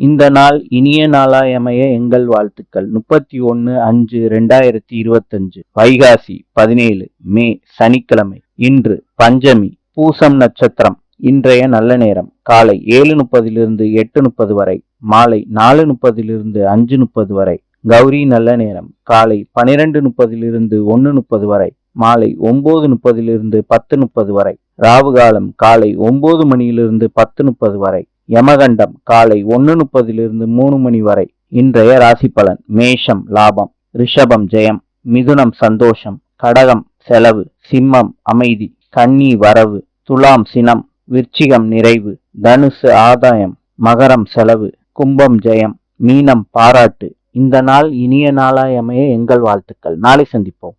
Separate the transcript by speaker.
Speaker 1: இந்த நாள் இனிய நாளாயமைய எங்கள் வாழ்த்துக்கள். முப்பத்தி ஒன்று அஞ்சு ரெண்டாயிரத்தி இருபத்தஞ்சு வைகாசி பதினேழு மே சனிக்கிழமை. இன்று பஞ்சமி பூசம் நட்சத்திரம். இன்றைய நல்ல நேரம். காலை ஏழு முப்பதிலிருந்து எட்டு முப்பது வரை. மாலை நாலு முப்பதிலிருந்து அஞ்சு முப்பது வரை. கௌரி நல்ல நேரம். காலை பனிரெண்டு முப்பதிலிருந்து ஒன்று முப்பது வரை. மாலை ஒன்பது முப்பதிலிருந்து பத்து முப்பது வரை. ராவு காலம் காலை ஒன்பது மணியிலிருந்து பத்து முப்பது வரை. யமகண்டம் காலை ஒன்று முப்பதிலிருந்து மூணு மணி வரை. இன்றைய ராசி பலன் மேஷம் லாபம் ரிஷபம் ஜெயம் மிதுனம் சந்தோஷம் கடகம் செலவு சிம்மம் அமைதி கன்னி வரவு துலாம் சினம் விருச்சிகம் நிறைவு தனுசு ஆதாயம் மகரம் செலவு கும்பம் ஜெயம் மீனம் பாராட்டு. இந்த நாள் இனிய நாளாய் அமைய எங்கள் வாழ்த்துக்கள். நாளை சந்திப்போம்.